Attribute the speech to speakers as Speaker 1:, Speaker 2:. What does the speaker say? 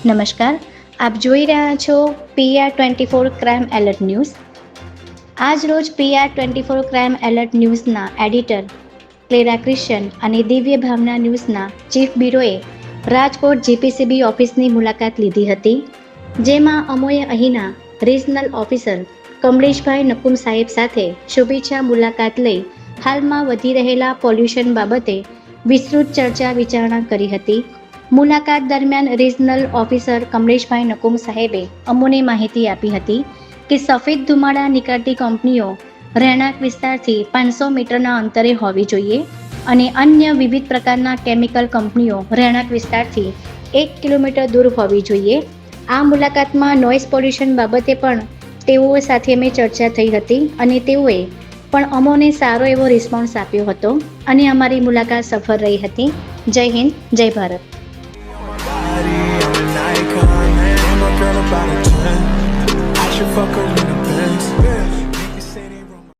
Speaker 1: નમસ્કાર, આપ જોઈ રહ્યા છો PR twenty four crime alert news આજ રોજ PR twenty four crime alert ન્યૂઝના editor Clara Christian અને દિવ્ય ભાવના ન્યૂઝના ચીફ બ્યુરોએ રાજકોટ જીપીસીબી ઓફિસની મુલાકાત લીધી હતી, જેમાં અમોએ અહીંના રિજનલ ઓફિસર કમલેશભાઈ નકુમ સાહેબ સાથે શુભેચ્છા મુલાકાત લઈ હાલમાં વધી રહેલા પોલ્યુશન બાબતે વિસ્તૃત ચર્ચા વિચારણા કરી હતી. મુલાકાત દરમિયાન રિજનલ ઓફિસર કમલેશભાઈ નકુમ સાહેબે અમોને માહિતી આપી હતી કે સફેદ ધુમાડા નીકળતી કંપનીઓ રહેણાંક વિસ્તારથી પાંચસો મીટરના અંતરે હોવી જોઈએ અને અન્ય વિવિધ પ્રકારના કેમિકલ કંપનીઓ રહેણાંક વિસ્તારથી એક કિલોમીટર દૂર હોવી જોઈએ. આ મુલાકાતમાં નોઇઝ પોલ્યુશન બાબતે પણ તેઓ સાથે મેં ચર્ચા થઈ હતી અને તેઓએ પણ અમોને સારો એવો રિસ્પોન્સ આપ્યો હતો અને અમારી મુલાકાત સફળ રહી હતી. જય હિન્દ, જય Bharat.
Speaker 2: motherfucker in the bands.